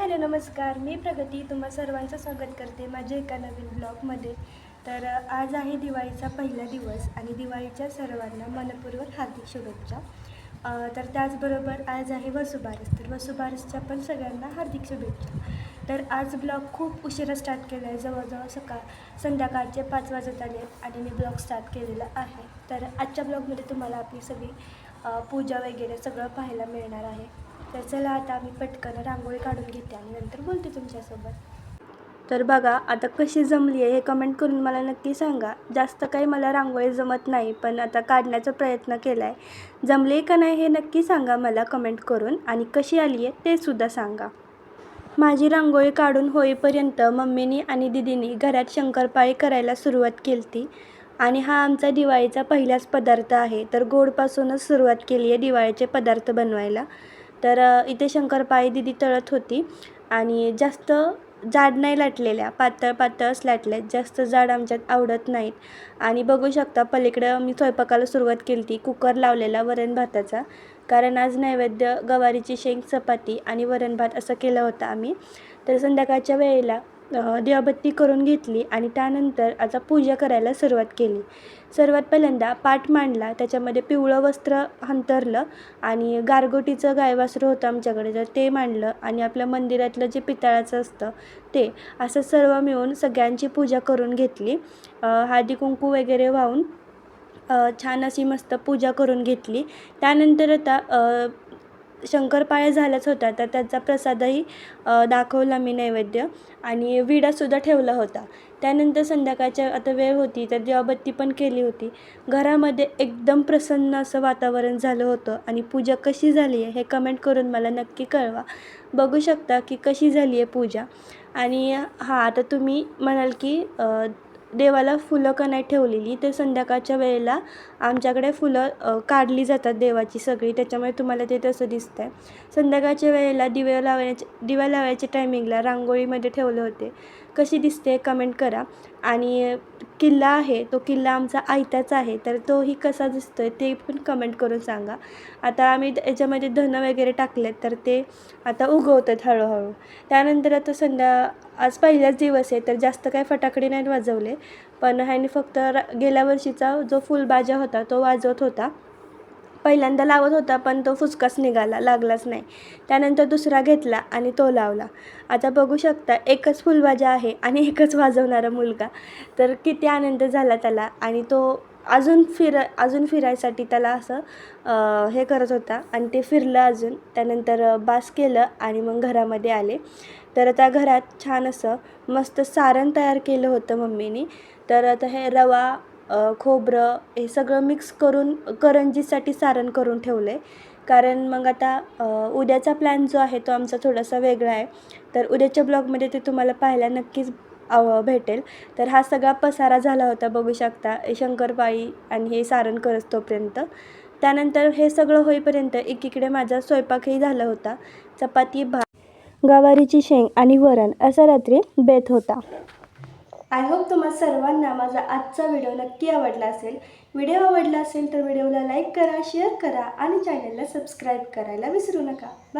Hello नमस्कार. मी प्रगती. तुम्हा सर्वांचं स्वागत करते माझ्या एका नवीन ब्लॉगमध्ये. तर आज आहे दिवाळीचा पहिला दिवस आणि दिवाळीच्या सर्वांना मनपूर्वक हार्दिक शुभेच्छा. तर त्याचबरोबर आज आहे वसुबारस. तर वसुबारसच्या पण सगळ्यांना हार्दिक शुभेच्छा. तर आज ब्लॉग खूप उशिरा स्टार्ट केला आहे जवळजवळ सकाळ संध्याकाळचे पाच वाजत आले आणि मी ब्लॉग स्टार्ट केलेला आहे. तर आजच्या ब्लॉगमध्ये तुम्हाला आपली सगळी पूजा वगैरे सगळं पाहायला मिळणार आहे. तर चला आता आम्ही पटकन रांगोळी काढून घेते आणि नंतर बोलते तुमच्यासोबत. तर बघा आता कशी जमली आहे हे कमेंट करून मला नक्की सांगा. जास्त काही मला रांगोळी जमत नाही पण आता काढण्याचा प्रयत्न केला आहे जमले का नाही हे नक्की सांगा मला कमेंट करून आणि कशी आली आहे ते सुद्धा सांगा. माझी रांगोळी काढून होईपर्यंत मम्मीनी आणि दिदीनी घरात शंकरपाळी करायला सुरुवात केली ती आणि हा आमचा दिवाळीचा पहिलाच पदार्थ आहे तर गोडपासूनच सुरुवात केली आहे दिवाळीचे पदार्थ बनवायला. तर इथे शंकरपाळी दिदी तळत होती आणि जास्त जाड नाही लाटलेल्या पातळ पातळच लाटल्यात जास्त जाड आमच्यात आवडत नाहीत. आणि बघू शकता पलीकडं मी स्वयंपाकाला सुरुवात केली ती कुकर लावलेला वरण भाताचा. कारण आज नैवेद्य गवारीची शेंग चपाती आणि वरण भात असं केलं होतं आम्ही. तर संध्याकाळच्या वेळेला दिवाबत्ती करून घेतली आणि त्यानंतर आता पूजा करायला सुरुवात केली. सर्वात पहिल्यांदा पाठ मांडला त्याच्यामध्ये पिवळं वस्त्र अंतरलं आणि गारगोटीचं गायवासरं होतं आमच्याकडे तर ते मांडलं आणि आपल्या मंदिरातलं जे पितळाचं असतं ते असं सर्व मिळून सगळ्यांची पूजा करून घेतली. हळदी कुंकू वगैरे वाहून छान अशी मस्त पूजा करून घेतली. त्यानंतर आता शंकरपाळ्या झाल्याच होत्या तर त्याचा प्रसादही दाखवला मी नैवेद्य आणि विडासुद्धा ठेवला होता. त्यानंतर संध्याकाळच्या आता वेळ होती तर दिवाबत्ती पण केली होती. घरामध्ये एकदम प्रसन्न असं वातावरण झालं होतं आणि पूजा कशी झाली आहे हे कमेंट करून मला नक्की कळवा. बघू शकता की कशी झाली आहे पूजा. आणि हां आता तुम्ही म्हणाल की देवाला फुलं का नाही ठेवलेली तर संध्याकाळच्या वेळेला आमच्याकडे फुलं काढली जातात देवाची सगळी. त्याच्यामुळे तुम्हाला ते तसं दिसतं आहे संध्याकाळच्या वेळेला दिवे लावण्याचे दिवा लावायच्या टायमिंगला रांगोळीमध्ये ठेवले होते. कशी दिसते? कमेंट करा. आणि किल्ला आहे तो किल्ला आमचा आयत्याचा आहे तर तोही कसा दिसतो आहे ते पण कमेंट करून सांगा. आता आम्ही याच्यामध्ये धनं वगैरे टाकलेत तर ते आता उगवतात हळूहळू. त्यानंतर आता संध्या आज पहिलाच दिवस आहे तर जास्त काय फटाकडे नाहीत वाजवले. पण ह्याने फक्त गेल्या वर्षीचा जो फुलबाजा होता तो वाजवत होता. पहिल्यांदा लावत होता पण तो फुसकाच निघाला लागलाच नाही. त्यानंतर दुसरा घेतला आणि तो लावला. आता बघू शकता एकच फुलबाजा आहे आणि एकच वाजवणारा मुलगा. तर किती आनंद झाला त्याला आणि तो अजून फिर अजून फिरायसाठी त्याला असं हे करत होता आणि ते फिरलं अजून. त्यानंतर बास केलं आणि मग घरामध्ये आले. तर आता घरात छान असं मस्त सारण तयार केलं होतं मम्मीनी. तर आता हे रवा खोबरं हे सगळं मिक्स करून करंजीसाठी सारण करून ठेवलं आहे कारण मग आता उद्याचा प्लॅन जो आहे तो आमचा थोडासा वेगळा आहे. तर उद्याच्या ब्लॉगमध्ये ते तुम्हाला पाहायला नक्कीच आव भेटेल. तर हा सगळा पसारा झाला होता बघू शकता शंकरपाळी आणि हे सारण करत तोपर्यंत. त्यानंतर हे सगळं होईपर्यंत एकीकडे माझा स्वयंपाकही झाला होता. चपाती भात गवारीची शेंग आणि वरण असा रात्री बेत होता. आय होप तुम्हा सर्वांना माझा आजचा व्हिडिओ नक्की आवडला असेल. व्हिडिओ आवडला असेल तर व्हिडिओला लाईक करा शेअर करा आणि चॅनलला सबस्क्राईब करायला विसरू नका. बाय.